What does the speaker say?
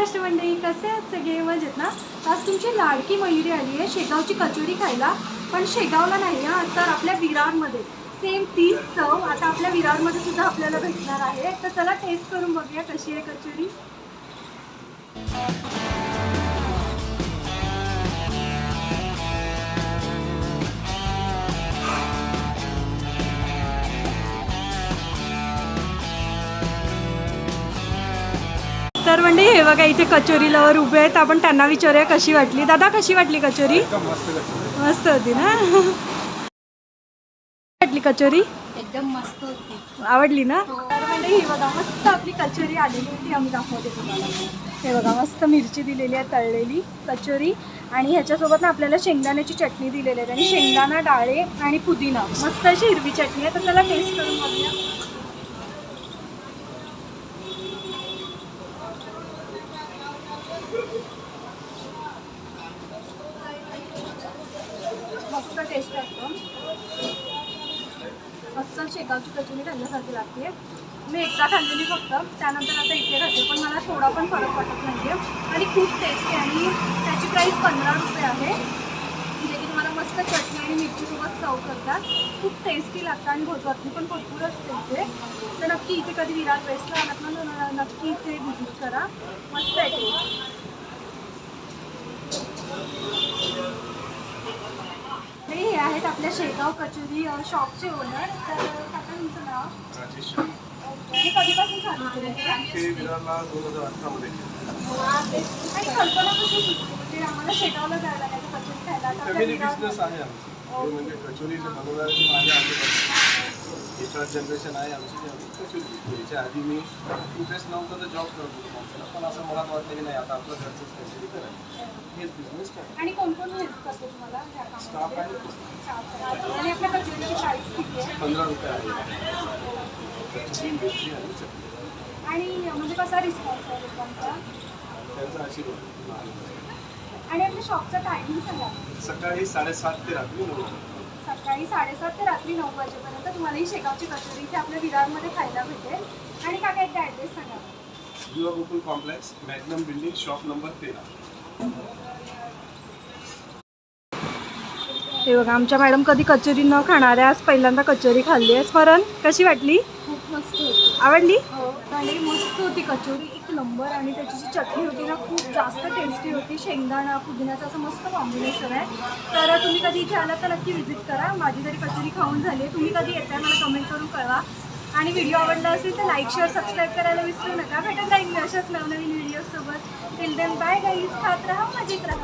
महाराष्ट्र मंडळी कसे आहेत सगळे? मजेत ना? आज तुमची लाडकी मयुरी आली आहे शेगावची कचोरी खायला. पण शेगावला नाही हा तर आपल्या विरारमध्ये. सेम तीच चव आता आपल्या विरारमध्ये सुद्धा आपल्याला भेटणार आहे. तर चला टेस्ट करून बघूया कशी आहे कचोरी. तर म्हणजे हे बघा इथे कचोरी लवर उभे आहेत. आपण त्यांना विचारूया कशी वाटली? दादा कशी वाटली कचोरी? एकदम मस्त कचोरी. मस्त होती ना? वाटली कचोरी? एकदम मस्त होती. आवडली ना? तर म्हणजे ही बघा मस्त आपली कचोरी आलेली होती. आम्ही दाखवते तुम्हाला. हे बघा मस्त मिरची दिलेली आहे तळलेली कचोरी. आणि ह्याच्यासोबत ना आपल्याला शेंगदाण्याची चटणी दिलेली आहे. आणि शेंगदाणा डाळे आणि पुदिना. मस्त अशी हिरवी चटणी आहे. तर त्याला टेस्ट करून बघूया. मस्त टेस्ट एकदम मस्त शेगावची कचोरी खाल्ल्यासारखी लागते. मी एकदा खाल्लेली फक्त. त्यानंतर आता इथे खाते पण मला थोडा पण फरक वाटत नाही आहे आणि खूप टेस्टी आणि त्याची प्राईस पंधरा रुपये आहे. जे की तुम्हाला मस्त चटणी आणि मिरचीसोबत सर्व करतात. खूप टेस्टी लागतं आणि भोजवातली पण भरपूर असते इथे. तर नक्की इथे कधी विराट वेस्टला आलात ना नक्की इथे व्हिजिट करा. मस्त आहे टेस्ट हे हे आहेत आपल्या शेगाव कचोरी शॉपचे ओनर तर काका तुमचं नाव? राजेश. कधीपासून चालू केलं ते? ते विरारला दोन हजार अठरामध्ये. केलं. आणि कल्पना कशी सुचली म्हणजे आम्हाला शेगावला जायला कचोरी खायला. आता आपल्या फॅमिली विरार- बिझनेस आहे आमचं. म्हणजे कचोरी जे बनवणारे जे माझे आजोबा हे थर्ड जनरेशन आहे आमची. याच्या आधी मी इंटरेस्ट नव्हतं तर जॉब करत होतो माणसाला. पण असं मनात वाटलं की नाही आता आपलं घरचंच काहीतरी करायचं हेच बिझनेस करायचं आणि कोण कोण हेल्प करतो तुम्हाला स्टाफ? आहे आहे. आहे? पंधरा रुपये आहे. कचोरी मिरची आणि म्हणजे कसा रिस्पॉन्स आहे लोकांचा? त्यांचा आशीर्वाद. आणि आपल्या शॉपचा टायमिंग सांगा. सकाळी साडेसात ते रात्री नऊ. सकाळी साडेसात ते रात्री नऊ वाजेपर्यंत तुम्हाला ही शेगावची कचोरी इथे आपल्या विरारमध्ये खायला भेटेल. आणि काका एकदा ॲड्रेस सांगा. Yuva Gokul complex Magnum building shop number तेरा. हे बघा आमच्या मॅडम कधी कचोरी न खाणाऱ्या आज पहिल्यांदा कचोरी खाल्ली आहे स्मरण कशी वाटली? खूप मस्त होती. आवडली? आणि मस्त होती कचोरी एक नंबर. आणि त्याची जी चटणी होती ना खूप जास्त टेस्टी होती. शेंगदाणा पुदिन्याचं असं मस्त कॉम्बिनेशन आहे. तर तुम्ही कधी इथे आलात तर नक्की व्हिजिट करा. माझी तरी कचोरी खाऊन झाली आहे. तुम्ही कधी येताय मला कमेंट करून कळवा. आणि व्हिडिओ आवडला असेल तर लाईक शेअर सबस्क्राईब करायला विसरू नका. भेटत राहील मी अशाच नवनवीन व्हिडिओसोबत टिल देन बाय गाईज खात राहा मजेत राहा.